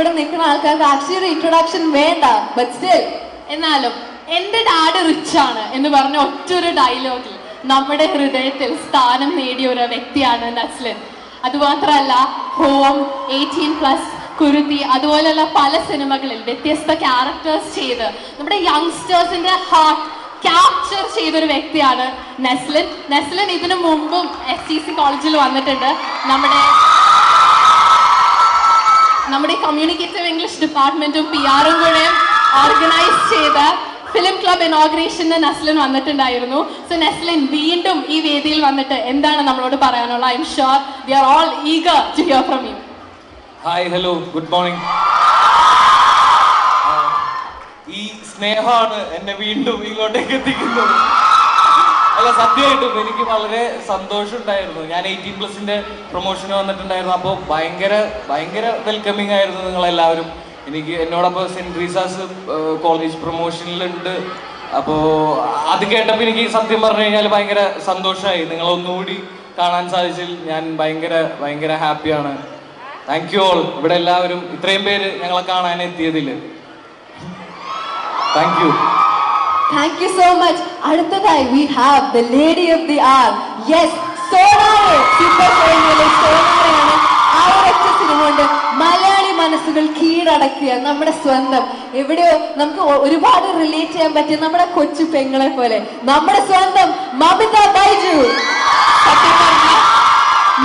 ഇവിടെ നിൽക്കുന്ന ആൾക്കാർക്ക് അക്ഷയുടെ ഇൻട്രൊഡക്ഷൻ വേണ്ട ബട്ട് സ്റ്റിൽ എന്നാലും എന്റെ ഡാഡ് റിച്ച് ആണ് എന്ന് പറഞ്ഞ ഒറ്റൊരു ഡയലോഗിൽ നമ്മുടെ ഹൃദയത്തിൽ സ്ഥാനം നേടിയ ഒരു വ്യക്തിയാണ് നസ്ലിൻ. അതുമാത്രമല്ല ഹോം എയ്റ്റീൻ പ്ലസ് കുരുതി അതുപോലെയുള്ള പല സിനിമകളിൽ വ്യത്യസ്ത ക്യാരക്ടേഴ്സ് ചെയ്ത് നമ്മുടെ യങ്സ്റ്റേഴ്സിന്റെ ഹാർട്ട് ക്യാപ്ചർ ചെയ്തൊരു വ്യക്തിയാണ് നെസ്ലിൻ. നെസ്ലിൻ ഇതിനു മുമ്പും എസ് ടി സി കോളേജിൽ വന്നിട്ടുണ്ട്. നമ്മുടെ നമ്മുടെ കമ്മ്യൂണിക്കേറ്റീവ് ഇംഗ്ലീഷ് ഡിപ്പാർട്ട്മെന്റും പി ആറും കൂടെ ഓർഗനൈസ് ചെയ്ത ഫിലിം ക്ലബ് ഇനോഗ്രേഷന് നസ്ലിൻ വന്നിട്ടുണ്ടായിരുന്നു. സോ നസ്ലിൻ വീണ്ടും ഈ വേദിയിൽ വന്നിട്ട് എന്താണ് നമ്മളോട് പറയാനുള്ളത്? I am sure we are all eager to hear from you hi hello good morning ഈ സ്നേഹമാണ് എന്നെ വീണ്ടും ഇങ്ങോട്ടേക്ക് എത്തിക്കുന്നത്. അല്ല സത്യമായിട്ടും എനിക്ക് വളരെ സന്തോഷം ഉണ്ടായിരുന്നു ഞാൻ എയ്റ്റീൻ പ്ലസിന്റെ പ്രൊമോഷന് വന്നിട്ടുണ്ടായിരുന്നു. അപ്പോൾ ഭയങ്കര ഭയങ്കര വെൽക്കമിങ് ആയിരുന്നു നിങ്ങളെല്ലാവരും. എനിക്ക് എന്നോടൊപ്പം സെന്റ് റീസാസ് കോളേജ് പ്രൊമോഷനിലുണ്ട് അപ്പോൾ അത് കേട്ടപ്പോൾ എനിക്ക് സത്യം പറഞ്ഞു കഴിഞ്ഞാൽ ഭയങ്കര സന്തോഷമായി. നിങ്ങളൊന്നുകൂടി കാണാൻ സാധിച്ചിൽ ഞാൻ ഭയങ്കര ഭയങ്കര ഹാപ്പിയാണ്. താങ്ക് യു ഓൾ ഇവിടെ എല്ലാവരും ഇത്രയും പേര് ഞങ്ങളെ കാണാൻ എത്തിയതിൽ thank you thank you so much അടുത്തതായി we have the lady of the hour yes സോണാറെ super സോണിയിലെ സോണാറയാണ് ആ ഒരൊറ്റ സിനിമ കൊണ്ട് മലയാളി മനസ്സുകൾ കീഴടക്കിയ നമ്മുടെ സ്വന്തം. എവിടെയോ നമുക്ക് ഒരുപാട് റിലേറ്റ് ചെയ്യാൻ പറ്റിയ നമ്മുടെ കൊച്ചു പെങ്ങളെ പോലെ. നമ്മുടെ സ്വന്തം മമിത ബൈജു. സത്യം പറഞ്ഞാൽ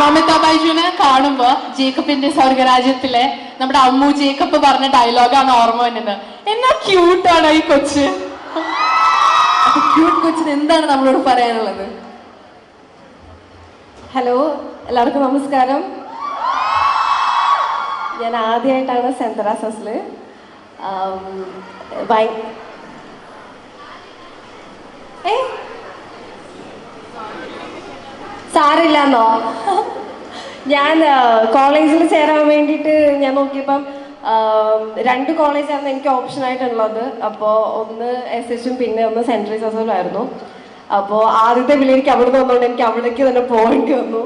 മമിത ബൈജുവിനെ കാണുമ്പോ ജേക്കബിന്റെ സ്വർഗരാജ്യത്തിലെ നമ്മുടെ അമ്മു ജേക്കബ് പറഞ്ഞ ഡയലോഗാണ് ഓർമ്മ വരുന്നത്. എന്നാ ക്യൂട്ടാണ് ഈ കൊച്ച്. ക്യൂട്ട് കൊച്ചിന് എന്താണ് നമ്മളോട് പറയാനുള്ളത്? ഹലോ എല്ലാവർക്കും നമസ്കാരം. ഞാൻ ആദ്യമായിട്ടാണ് സെന്റ് തെറാസസിൽ ഏ? സാരില്ലെന്നോ ഞാൻ കോളേജിൽ ചേരാൻ വേണ്ടിയിട്ട് ഞാൻ നോക്കിയപ്പം രണ്ട് കോളേജാണ് എനിക്ക് ഓപ്ഷൻ ആയിട്ടുള്ളത്. അപ്പോൾ ഒന്ന് എസ് എച്ചും പിന്നെ ഒന്ന് സെൻട്രൽ സസലും ആയിരുന്നു. അപ്പോൾ ആദ്യത്തെ വിളി എനിക്ക് അവിടെ വന്നുകൊണ്ട് എനിക്ക് അവിടേക്ക് തന്നെ പോകേണ്ടി വന്നു.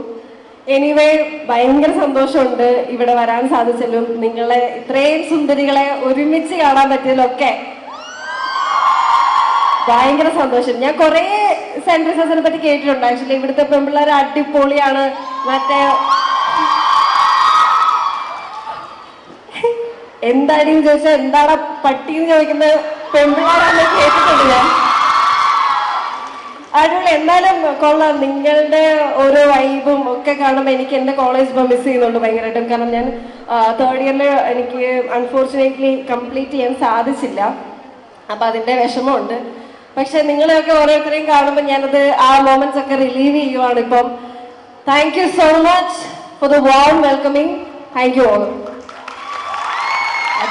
എനിവേ ഭയങ്കര സന്തോഷമുണ്ട് ഇവിടെ വരാൻ സാധിച്ചല്ലോ നിങ്ങളെ ഇത്രയും സുന്ദരികളെ ഒരുമിച്ച് കാണാൻ പറ്റിയതിലൊക്കെ ഭയങ്കര സന്തോഷം. ഞാൻ കുറേ സെൻട്രൽ സെസിനെ പറ്റി കേട്ടിട്ടുണ്ട്. ആക്ച്വലി ഇവിടുത്തെ പെൺപിള്ളേർ അടിപൊളിയാണ്. മറ്റേ എന്താടിന്ന് ചോദിച്ചാൽ എന്താണ് പട്ടി എന്ന് ചോദിക്കുന്ന പെൺപിള്ളേരാണെന്ന് കേട്ടിട്ടുണ്ട് ഞാൻ. അടിപൊളി. എന്നാലും കൊള്ളാം. നിങ്ങളുടെ ഓരോ വൈബും ഒക്കെ കാണുമ്പോൾ എനിക്ക് എന്റെ കോളേജ് ഇപ്പോൾ മിസ് ചെയ്യുന്നുണ്ട് ഭയങ്കരമായിട്ടും കാരണം ഞാൻ തേർഡ് ഇയറിൽ എനിക്ക് അൺഫോർച്ചുനേറ്റ്ലി കംപ്ലീറ്റ് ചെയ്യാൻ സാധിച്ചില്ല. അപ്പം അതിന്റെ വിഷമമുണ്ട്. പക്ഷെ നിങ്ങളെയൊക്കെ ഓരോരുത്തരെയും കാണുമ്പോൾ ഞാനത് ആ മൊമെന്റ്സ് ഒക്കെ റിലീവ് ചെയ്യുവാണ് ഇപ്പം. Thank you so much for the warm welcoming thank you all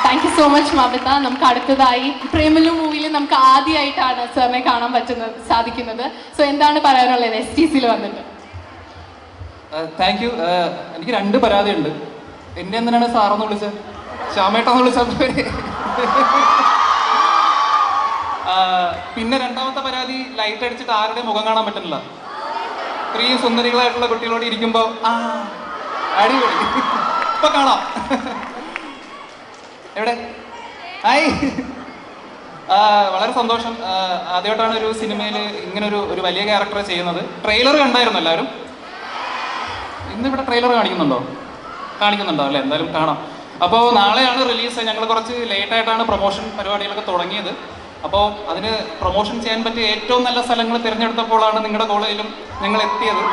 thank you so much Mamitha നമുക്ക് അടുത്തതായി പ്രേമലു മൂവിയിൽ നമുക്ക് ആദ്യമായിട്ടാണ് സാറിനെ കാണാൻ പറ്റുന്നത് സാധിക്കുന്നത്. സോ എന്താണ് പറയാനുള്ളത്? എസ് ടി സിയിൽ വന്നിട്ട്. താങ്ക് യു എനിക്ക് രണ്ട് പരാതിയുണ്ട്. എന്നെ എന്തിനാണ് സാറെന്ന് വിളിച്ചത്? ശ്യാമേട്ടാന്ന് വിളിച്ചാൽ പോരെ? ആ, പിന്നെ രണ്ടാമത്തെ പരാതി ലൈറ്റ് അടിച്ചിട്ട് ആരുടെ മുഖം കാണാൻ പറ്റുന്നില്ല. ഇത്രയും സുന്ദരികളായിട്ടുള്ള കുട്ടികളോട് ഇരിക്കുമ്പോൾ ആ അടിപൊളി. ഇപ്പൊ കാണാം. എവിടെ? ഹായ്. വളരെ സന്തോഷം. ആദ്യമായിട്ടാണ് ഒരു സിനിമയിൽ ഇങ്ങനെ ഒരു ഒരു വലിയ ക്യാരക്ടർ ചെയ്യുന്നത്. ട്രെയിലർ കണ്ടായിരുന്നു എല്ലാവരും. ഇന്നിവിടെ ട്രെയിലർ കാണിക്കുന്നുണ്ടോ? കാണിക്കുന്നുണ്ടോ? അല്ലേ എന്തായാലും കാണാം. അപ്പോൾ നാളെയാണ് റിലീസ് ഞങ്ങൾ കുറച്ച് ലേറ്റായിട്ടാണ് പ്രൊമോഷൻ പരിപാടികളൊക്കെ തുടങ്ങിയത്. അപ്പോൾ അതിന് പ്രൊമോഷൻ ചെയ്യാൻ പറ്റിയ ഏറ്റവും നല്ല സ്ഥലങ്ങൾ തിരഞ്ഞെടുത്തപ്പോഴാണ് നിങ്ങളുടെ കോളേജിലും ഞങ്ങൾ എത്തിയത്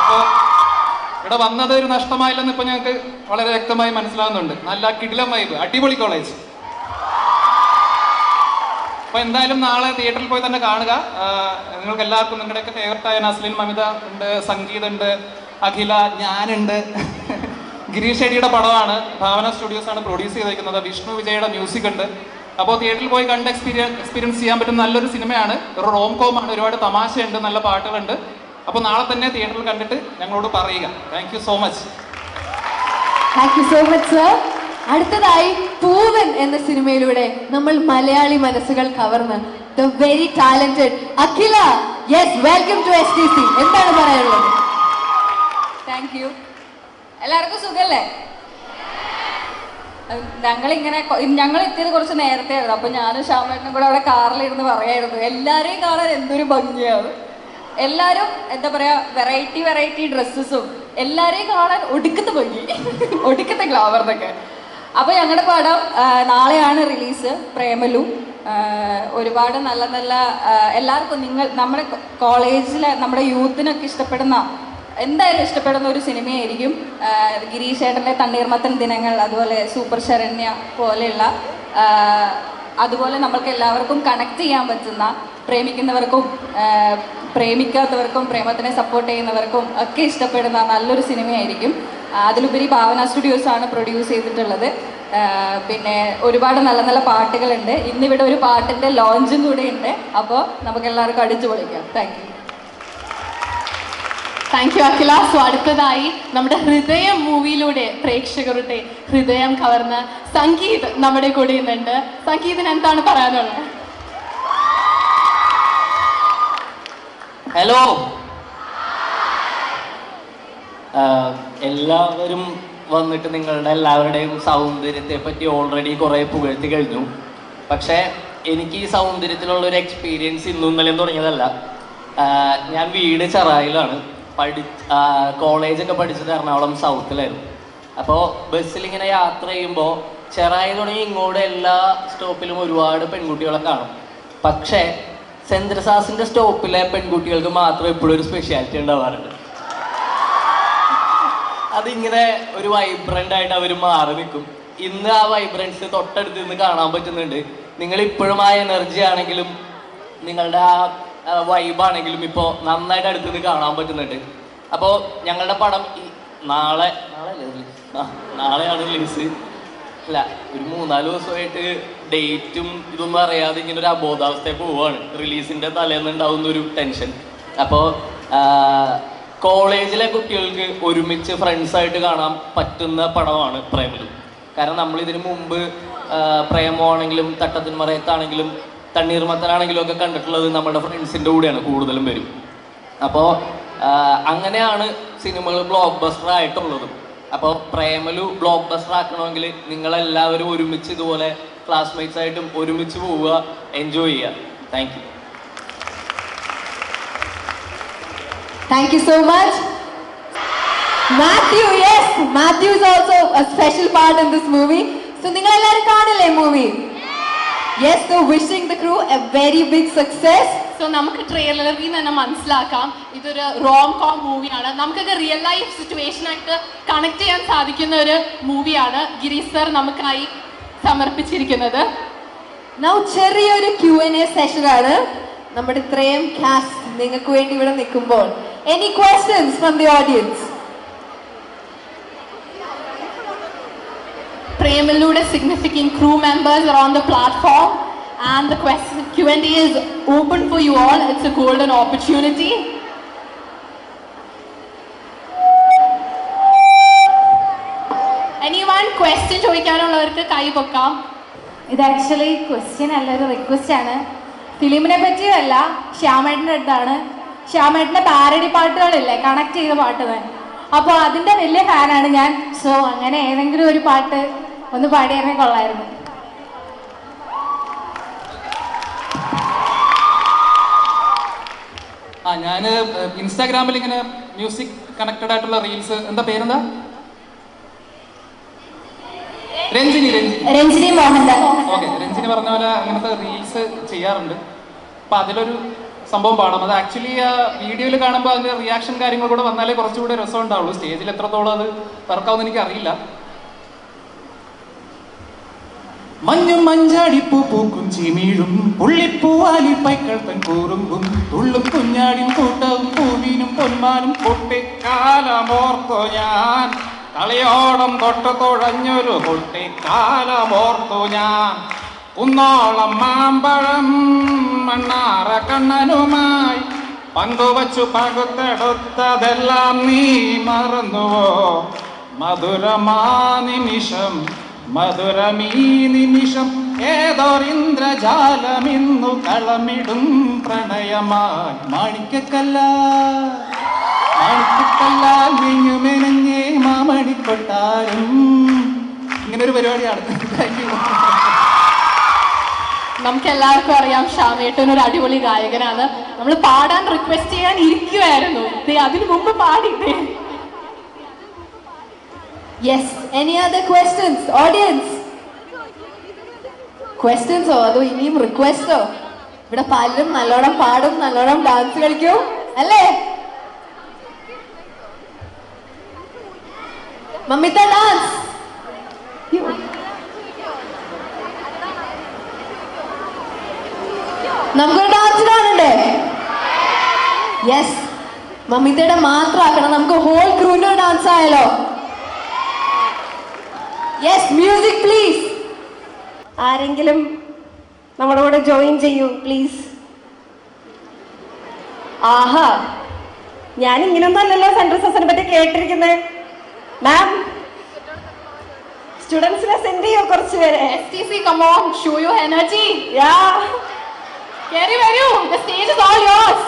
അപ്പോൾ ഇവിടെ വന്നത് ഒരു നഷ്ടമായില്ലെന്ന് ഇപ്പൊ ഞങ്ങൾക്ക് വളരെ വ്യക്തമായി മനസ്സിലാവുന്നുണ്ട്. നല്ല കിടിലം വൈബ് അടിപൊളി കോളേജ് അപ്പൊ എന്തായാലും നാളെ തിയേറ്ററിൽ പോയി തന്നെ കാണുക. നിങ്ങൾക്ക് എല്ലാവർക്കും നിങ്ങളുടെയൊക്കെ ഫേവററ്റ് ആയ നസ്ലിൻ മമിത ഉണ്ട് സംഗീത് ഉണ്ട് അഖില ഞാനുണ്ട് ഗിരീഷ് ഷെഡിയുടെ പടമാണ്. ഭാവന സ്റ്റുഡിയോസ് ആണ് പ്രൊഡ്യൂസ് ചെയ്തിരിക്കുന്നത് വിഷ്ണു വിജയുടെ മ്യൂസിക് ഉണ്ട്. അപ്പോൾ തിയേറ്ററിൽ പോയി കണ്ട് എക്സ്പീരിയൻസ് എക്സ്പീരിയൻസ് ചെയ്യാൻ പറ്റുന്ന നല്ലൊരു സിനിമയാണ്. ഒരു റോം കോം ആണ്. ഒരുപാട് തമാശയുണ്ട് നല്ല പാട്ടുകളുണ്ട്. അപ്പോൾ നാളെ തന്നെ തിയേറ്ററിൽ കണ്ടിട്ട് ഞങ്ങളോട് പറയുക. Thank you so much thank you so much sir അടുത്തതായി പൂവൻ എന്ന സിനിമയിലൂടെ നമ്മൾ മലയാളി മനസ്സുകൾ കവർന്ന് the very talented Akhila. Yes welcome to S T C എന്താണ് പറയാനുള്ളത്? താങ്ക് യു എല്ലാവർക്കും സുഖല്ലേ? ഞങ്ങളിങ്ങനെ ഇങ്ങനെ ഞങ്ങൾ എത്തിയത് കുറച്ച് നേരത്തെ ആയിരുന്നു അപ്പൊ ഞാനും ശ്യാമേട്ടനും കൂടെ അവിടെ കാറിലിരുന്ന് പറയായിരുന്നു. എല്ലാരെയും കാണാൻ എന്തൊരു ഭംഗിയാണ് എല്ലാരും എന്താ പറയാ വെറൈറ്റി വെറൈറ്റി ഡ്രസ്സസും എല്ലാരെയും കാണാൻ ഒടുക്കത്തെ ഭംഗി. ഒടുക്കത്തെ ഗ്ലാമർ അപ്പൊ ഞങ്ങളുടെ പടം നാളെയാണ് റിലീസ് പ്രേമലു ഒരുപാട് നല്ല നല്ല എല്ലാവർക്കും നിങ്ങൾ നമ്മുടെ കോളേജിലെ നമ്മുടെ യൂത്തിനൊക്കെ ഇഷ്ടപ്പെടുന്ന എന്തായാലും ഇഷ്ടപ്പെടുന്ന ഒരു സിനിമയായിരിക്കും ഗിരീഷേട്ടന്റെ തണ്ണീർമത്തൻ ദിനങ്ങൾ അതുപോലെ സൂപ്പർ ശരണ്യ പോലെയുള്ള അതുപോലെ നമ്മൾക്ക് എല്ലാവർക്കും കണക്ട് ചെയ്യാൻ പറ്റുന്ന പ്രേമിക്കുന്നവർക്കും പ്രേമിക്കാത്തവർക്കും പ്രേമത്തിനെ സപ്പോർട്ട് ചെയ്യുന്നവർക്കും ഒക്കെ ഇഷ്ടപ്പെടുന്ന നല്ലൊരു സിനിമയായിരിക്കും. അതിലുപരി ഭാവന സ്റ്റുഡിയോസാണ് പ്രൊഡ്യൂസ് ചെയ്തിട്ടുള്ളത്. പിന്നെ ഒരുപാട് നല്ല നല്ല പാട്ടുകളുണ്ട്. ഇന്നിവിടെ ഒരു പാട്ടിന്റെ ലോഞ്ചും കൂടെ ഉണ്ട് അപ്പോൾ നമുക്ക് എല്ലാവർക്കും അടിച്ചു പൊളിക്കാം thank you thank you Akhila. So അടുത്തതായി നമ്മുടെ ഹൃദയം മൂവിയിലൂടെ പ്രേക്ഷകരുടെ ഹൃദയം കവർന്ന സംഗീത് നമ്മുടെ കൂടെ ഇന്നുണ്ട്. സംഗീതിന് എന്താണ് പറയാനുള്ളത്? ഹലോ. എല്ലാവരും വന്നിട്ട് നിങ്ങളുടെ എല്ലാവരുടെയും സൗന്ദര്യത്തെ പറ്റി ഓൾറെഡി കുറേ പുകഴ്ത്തി കഴിഞ്ഞു. പക്ഷേ എനിക്ക് ഈ സൗന്ദര്യത്തിലുള്ള ഒരു എക്സ്പീരിയൻസ് ഇന്നും ഇന്നലെയും തുടങ്ങിയതല്ല. ഞാൻ വീട് ചെറായിലാണ്. പഠി കോളേജൊക്കെ പഠിച്ചത് എറണാകുളം സൗത്തിലായിരുന്നു അപ്പോൾ ബസ്സിൽ ഇങ്ങനെ യാത്ര ചെയ്യുമ്പോൾ ചെറായി തുടങ്ങി ഇങ്ങോട്ട് എല്ലാ സ്റ്റോപ്പിലും ഒരുപാട് പെൺകുട്ടികളെ കാണും. പക്ഷേ സെന്ദ്രസാസിന്റെ സ്റ്റോപ്പിലെ പെൺകുട്ടികൾക്ക് മാത്രം എപ്പോഴും ഒരു സ്പെഷ്യാലിറ്റി ഉണ്ടാവാറുണ്ട്. അതിങ്ങനെ ഒരു വൈബ്രന്റ് ആയിട്ട് അവർ മാറി നിൽക്കും. ഇന്ന് ആ വൈബ്രൻസ് തൊട്ടടുത്ത് നിന്ന് കാണാൻ പറ്റുന്നുണ്ട്. നിങ്ങൾ ഇപ്പോഴും ആ എനർജി ആണെങ്കിലും നിങ്ങളുടെ ആ വൈബാണെങ്കിലും ഇപ്പോൾ നന്നായിട്ട് അടുത്ത് നിന്ന് കാണാൻ പറ്റുന്നുണ്ട്. അപ്പോൾ ഞങ്ങളുടെ പടം നാളെ നാളെയാണ് റിലീസ് അല്ല ഒരു മൂന്നാൽ ദിവസമായിട്ട് ഡേറ്റും ഇതൊന്നും അറിയാതെ ഇങ്ങനെ ഒരു അബോധാവസ്ഥയിൽ പോവുകയാണ് റിലീസിന്റെ തലേന്ന് ഉണ്ടാവുന്ന ഒരു ടെൻഷൻ അപ്പോൾ കോളേജിലെ കുട്ടികൾക്ക് ഒരുമിച്ച് ഫ്രണ്ട്സ് ആയിട്ട് കാണാൻ പറ്റുന്ന പടമാണ് പ്രേമലു. കാരണം നമ്മൾ ഇതിനു മുമ്പ് പ്രേമമാണെങ്കിലും തട്ടത്തിൻ മറയത്താണെങ്കിലും തണ്ണീർമത്തനാണെങ്കിലും ഒക്കെ കണ്ടിട്ടുള്ളത് നമ്മുടെ ഫ്രണ്ട്സിന്റെ കൂടെയാണ് കൂടുതലും വരും. അപ്പോൾ അങ്ങനെയാണ് സിനിമകൾ ബ്ലോക്ക് ബസ്റ്റർ ആയിട്ടുള്ളതും അപ്പോൾ പ്രേമലു ബ്ലോക്ക് ബസ്റ്റർ ആക്കണമെങ്കിൽ നിങ്ങളെല്ലാവരും ഒരുമിച്ച് ഇതുപോലെ ക്ലാസ്മേറ്റ്സ് ആയിട്ടും ഒരുമിച്ച് പോവുക എൻജോയ് ചെയ്യുക. Thank you thank you so much Mathew yes Mathew is also a special part in this movie so നിങ്ങൾ എല്ലാവരും കാണില്ലേ movie yes so wishing the crew a very big success. So നമുക്ക് ട്രെയിലറിൽ നിന്ന് തന്നെ മനസ്സിലാക്കാം. ഇതൊരു റോം കോം മൂവിയാണ് നമുക്കൊക്കെ റിയൽ ലൈഫ് സിറ്റുവേഷൻ ആയിട്ട് കണക്ട് ചെയ്യാൻ സാധിക്കുന്ന ഒരു മൂവിയാണ് ഗിരീഷ് സർ നമുക്കായി സമർപ്പിച്ചിരിക്കുന്നത്. നൗ ചെറിയൊരു ക്യു എൻ എ സെഷനാണ് ആണ്. നമ്മുടെ ഇത്രയും കാസ്റ്റ് നിങ്ങൾക്ക് വേണ്ടി ഇവിടെ നിൽക്കുമ്പോൾ. Any questions from the audience പ്രേമലൂടെ significant crew members on the platform and the Q&A is open for you all. It's a golden opportunity. Anyone question ചോദിക്കാനുള്ളവർക്ക് കൈ പൊക്കാം. ഇത് ആക്ച്വലി ക്വസ്റ്റ്യൻ അല്ല ഒരു റിക്വസ്റ്റ് ആണ്. ഫിലിമിനെ പറ്റിയല്ല ശ്യാമേട്ടന്റെ അടുത്താണ്. ശ്യാമേട്ടന്റെ പാരഡി പാട്ടുകളില്ലേ കണക്ട് ചെയ്ത പാട്ട് തന്നെ. അപ്പോൾ അതിന്റെ വലിയ ഫാനാണ് ഞാൻ. സോ അങ്ങനെ ഏതെങ്കിലും ഒരു പാട്ട് ഒന്ന് പാടിയായിരുന്നെ കൊള്ളായിരുന്നു. ഞാൻ ഇൻസ്റ്റാഗ്രാമിൽ ഇങ്ങനെ മ്യൂസിക് കണക്റ്റഡ് ആയിട്ടുള്ള റീൽസ് എന്താ പേരെന്താ? രഞ്ജിനി രഞ്ജിനി. ഓക്കെ രഞ്ജിനി പറഞ്ഞ പോലെ അങ്ങനത്തെ റീൽസ് ചെയ്യാറുണ്ട്. അപ്പൊ അതിലൊരു സംഭവം പാടാം. അത് ആക്ച്വലി ആ വീഡിയോയിൽ കാണുമ്പോൾ അതിന്റെ റിയാക്ഷൻ കാര്യങ്ങൾ കൂടെ വന്നാലേ കുറച്ചുകൂടെ രസം ഉണ്ടാവുള്ളൂ. സ്റ്റേജിൽ എത്രത്തോളം അത് വർക്കാവുന്ന എനിക്ക് അറിയില്ല മഞ്ഞും മഞ്ചാടിപ്പൂ പൂക്കും ചിമീഴും പുള്ളിപ്പൂവാലി തൻ കൂറുമ്പും തുള്ളും കുഞ്ഞാടിൻ കൂട്ടവും പൂവിനും പൊന്മാനും കുട്ടിക്കാലമോർത്തോ ഞാൻ. കളിയോടം തൊട്ട് തുഴഞ്ഞൊരു കുട്ടിക്കാലമോർത്തു ഞാൻ. കുന്നോളം മാമ്പഴം മണ്ണാറ കണ്ണനുമായി പങ്കുവച്ചു പകുത്തെടുത്തതെല്ലാം നീ മറന്നുവോ? മധുരമാ നിമിഷം മധുരമീ നിമിഷം ഏതൊരിന്ദ്രജാലമിന്നു കളമിടും പ്രണയമായി മാണിക്കക്കല്ല. മാണിക്കക്കല്ല മിഞ്ഞുമെനഞ്ഞേ മാമണിക്കൊട്ടാരും. ഇങ്ങനെ ഒരു പരിപാടിയാണ് നമുക്ക് എല്ലാവർക്കും അറിയാം ഷാമേട്ടൻ ഒരു അടിപൊളി ഗായകനാണ്. നമ്മൾ പാടാൻ റിക്വസ്റ്റ് ചെയ്യാൻ ഇരിക്കുമായിരുന്നു അതിനു മുമ്പ് പാടിയിട്ടേ yes any other questions audience ക്വസ്റ്റ്യൻസോ അതോ ഇനിയും റിക്വസ്റ്റോ ഇവിടെ പലരും നല്ലോണം പാടും നല്ലോണം ഡാൻസ് കളിക്കും അല്ലേ? മമ്മിത്ത ഡാൻസ് നമുക്കൊരു ഡാൻസ് കാണണ്ടേ? യെസ് മമ്മിത്തയുടെ മാത്രമാക്കണം നമുക്ക് ഹോൾ ക്രൂവിന്റെ ഡാൻസ് ആയാലോ? യെസ് മ്യൂസിക് പ്ലീസ് ആരെങ്കിലും നമ്മുടെ കൂടെ ജോയിൻ ചെയ്യൂ പ്ലീസ് ആഹാ ഞാൻ ഇങ്ങനൊന്നും അല്ലല്ലോ സെൻട്രൽ സെസിനെ പറ്റി കേട്ടിരിക്കുന്നത് മാം സ്റ്റുഡൻസിനെ സെൻഡ് ചെയ്യോ കുറച്ച് പേരെ. Come on show you energy യാ കേറി വരൂ. The stage is all yours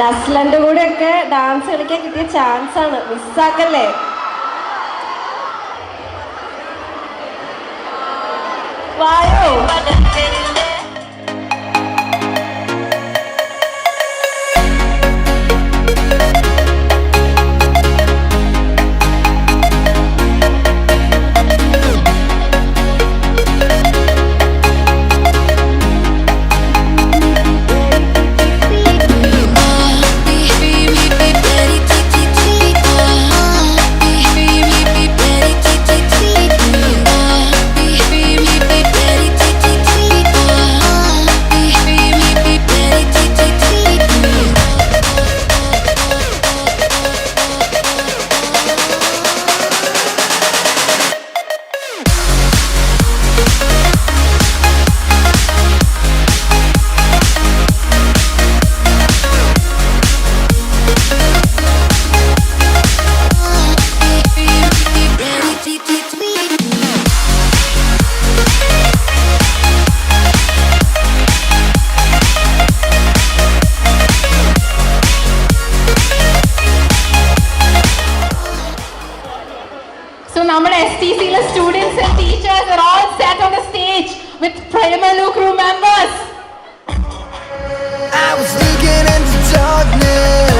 നസ്ലന്റെ കൂടെ ഒക്കെ ഡാൻസ് കളിക്കാൻ കിട്ടിയ ചാൻസ് ആണ്. മിസ്സാക്കല്ലേ? വായോ? നമ്മുടെ എസ് ടി സിയിലെ students and teachers are all set on the stage with Premalu crew members I was looking into darkness.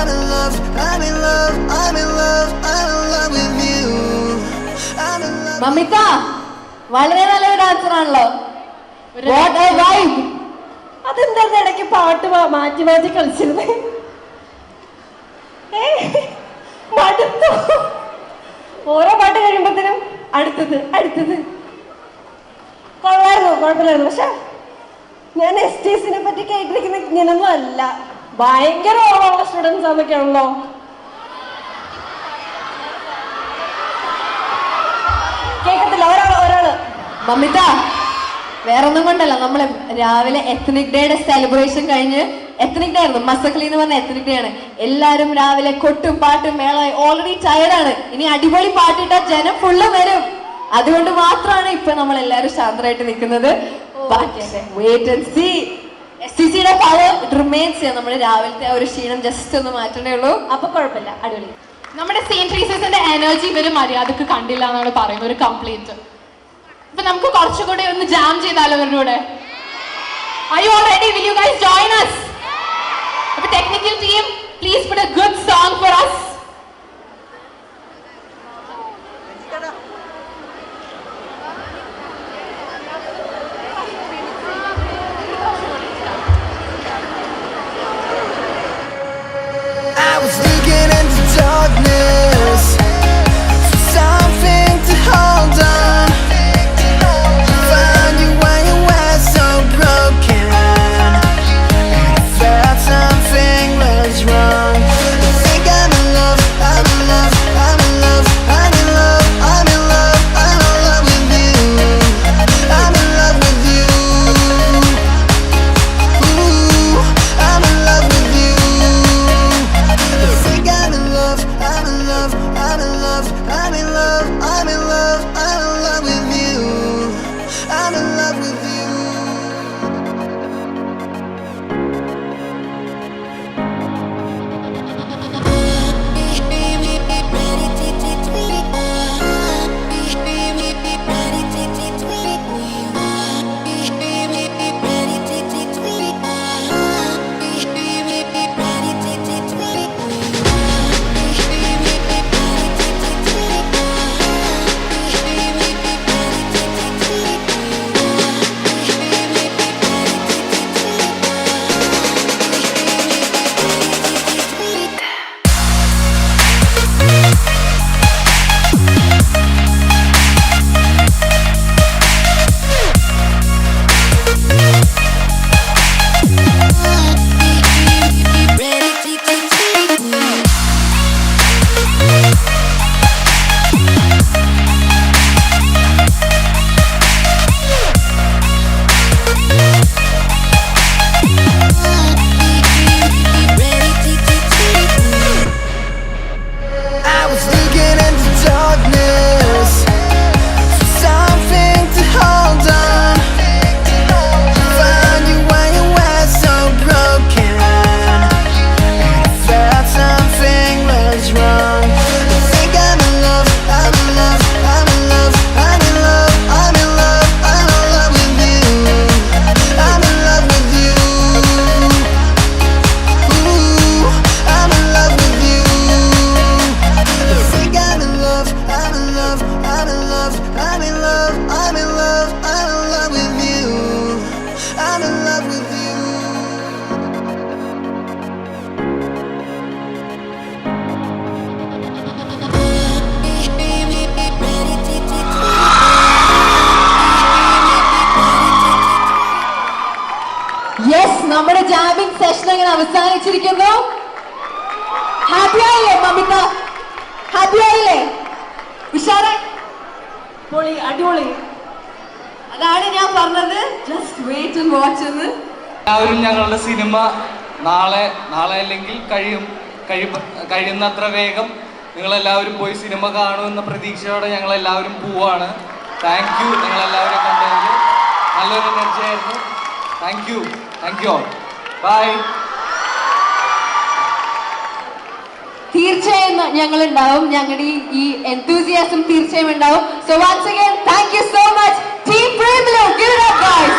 I'm in love, I'm in love, I'm in love, I'm in love with you. I'm in love. Mamitha വളരെ നല്ലൊരു dancer ആണല്ലോ. What a vibe! ഇടയ്ക്ക് പാട്ട് മാ- മാറ്റി മാറ്റി കളിച്ചിരുന്നേ? ഏ, മടുത്തു. ഓരോ പാട്ട് കഴിയുമ്പോഴത്തേനും അടുത്തത് അടുത്തത്. കൊള്ളായിരുന്നു കുഴപ്പമില്ലായിരുന്നു. പക്ഷെ ഞാൻ എസ് ടി സിനെ പറ്റി കേട്ടിരിക്കുന്ന ഇങ്ങനൊന്നും അല്ല. ഭയങ്കര ഓർമ്മയുള്ള സ്റ്റുഡൻസ് ആണെന്നൊക്കെയാണല്ലോ കേൾക്കത്തില്ല ഒരാൾ ഒരാൾ. മമിത വേറൊന്നും കൊണ്ടല്ല നമ്മൾ രാവിലെ എത്നിക് ഡേയുടെ സെലിബ്രേഷൻ കഴിഞ്ഞ് എത്നിക് ഡേ ആയിരുന്നു മസക്ലി എന്ന് പറഞ്ഞ എത്നിക് ഡേ ആണ്. എല്ലാരും രാവിലെ കൊട്ടും പാട്ടും മേളമായി ഓൾറെഡി ടയർഡാണ് ഇനി അടിപൊളി പാട്ടിട്ടാ ജനം ഫുള്ള് വരും. അതുകൊണ്ട് മാത്രമാണ് ഇപ്പൊ നമ്മൾ എല്ലാവരും ശാന്തരായിട്ട് നിൽക്കുന്നത് wait and C S C സിയുടെ പവർ റിമെയിൻസ് ചെയ്യാം നമ്മുടെ രാവിലത്തെ ആ ഒരു ക്ഷീണം ജസ്റ്റ് ഒന്ന് മാറ്റണേ ഉള്ളൂ. അപ്പൊ കുഴപ്പമില്ല. അടിപൊളി. നമ്മുടെ സെയിന്റ് ട്രീസസിന്റെ എനർജി ഇവർ മര്യാദയ്ക്ക് കണ്ടില്ല എന്നാണ് പറയുന്നത് ഒരു കംപ്ലീറ്റ് അപ്പൊ നമുക്ക് കുറച്ചുകൂടി ഒന്ന് ജാം ചെയ്താലോ അവരുടെ കൂടെ? I already all will you guys join us അപ്പൊ ടെക്നിക്കൽ ടീം അതാണ് ഞാൻ പറഞ്ഞത്. ജസ്റ്റ് വെയിറ്റ് ആൻഡ് വാച്ച് എന്ന്. എല്ലാവരും ഞങ്ങളുടെ സിനിമ നാളെ നാളെ അല്ലെങ്കിൽ കഴിയും കഴിയും കഴിയുന്നത്ര വേഗം നിങ്ങളെല്ലാവരും പോയി സിനിമ കാണുമെന്ന പ്രതീക്ഷയോടെ ഞങ്ങളെല്ലാവരും പോവാണ്. താങ്ക് യു നിങ്ങളെല്ലാവരും കണ്ടതിൽ നല്ലൊരു എനർജി ആയിരുന്നു. Thank you thank you all bye തീർച്ചയായും ഞങ്ങൾ ഉണ്ടാവും ഞങ്ങളുടെ ഈ- എന്തൂസിയാസം തീർച്ചയായും ഉണ്ടാവും. So once again thank you so much team പ്രേമിലോ give it up guys